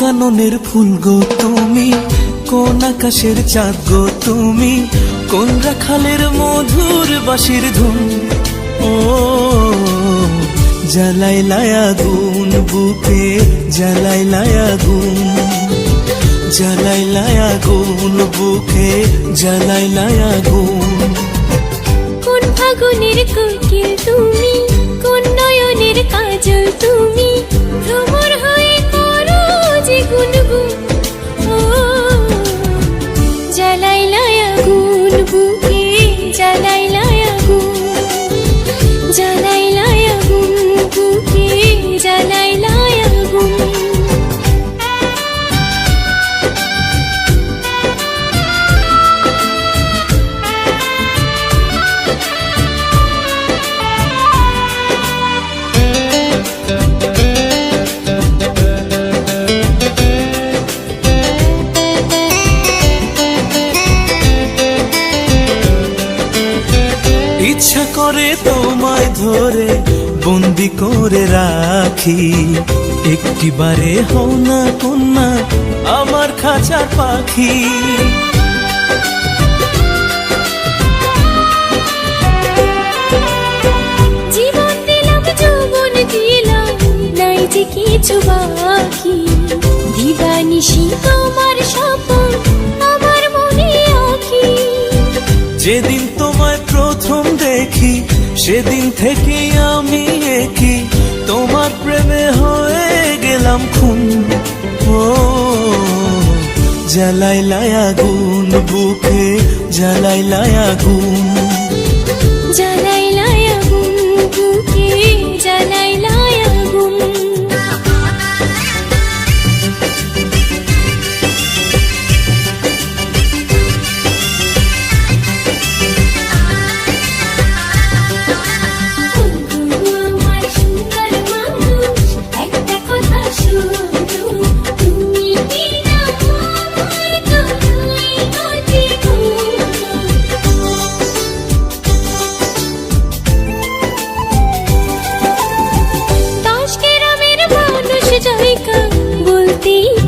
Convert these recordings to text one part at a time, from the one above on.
কাননের ফুল গো তুমি, কোন আকাশের চাঁদ গো তুমি, কোন রাখালের মধুর বাঁশির ধুন। ও জ্বালাই লায়া গুন বুকে জ্বালাই লায়া গুন জ্বালাই লায়া গুন বুকে জ্বালাই লায়া গুন কোন ফাগুনের কোকিল তুমি, কোন নয়নের কাজল তুমি জ্বালাই করে তোমায় ধরে বন্দি করে রাখি। একটিবারে হও না কন্যা আমার খাঁচার পাখি। কিছু বাকি। দিবানিশি তোমার স্বপন আমার মনে আঁকি। যেদিন দেখি সেদিন থেকে আমি একই, তোমার প্রেমে হয়ে গেলাম খুন। ও, জ্বালাই লায়া গুন বুকে জ্বালাই লায়া গুন জ্বালাই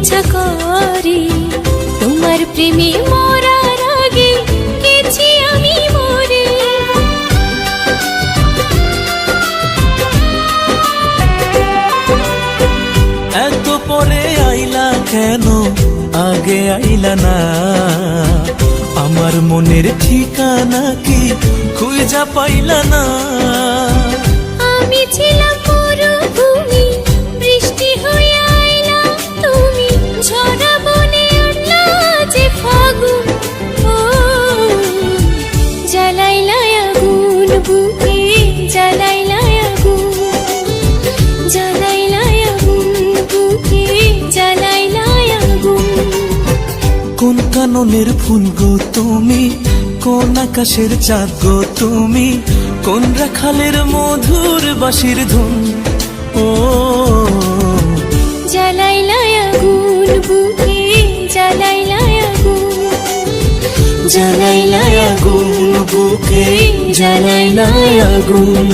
ইচ্ছা তোমার প্রেমে মরার আগে গেছি আমি মরে। এত পরে আইলা কেন? আগে আইলা না। আমার মনের ঠিকানা কি খুঁজা পাইলা না। কাননের ফুল গো তুমি কোন আকাশের চাঁদ গো তুমি কোন রাখালের মধুর বাঁশির ধুম ও। জ্বালাইলাই আগুন বুকে জ্বালাইলাই আগুন। জ্বালাই লায়া গুন বুকে জ্বালাই লায়া গুন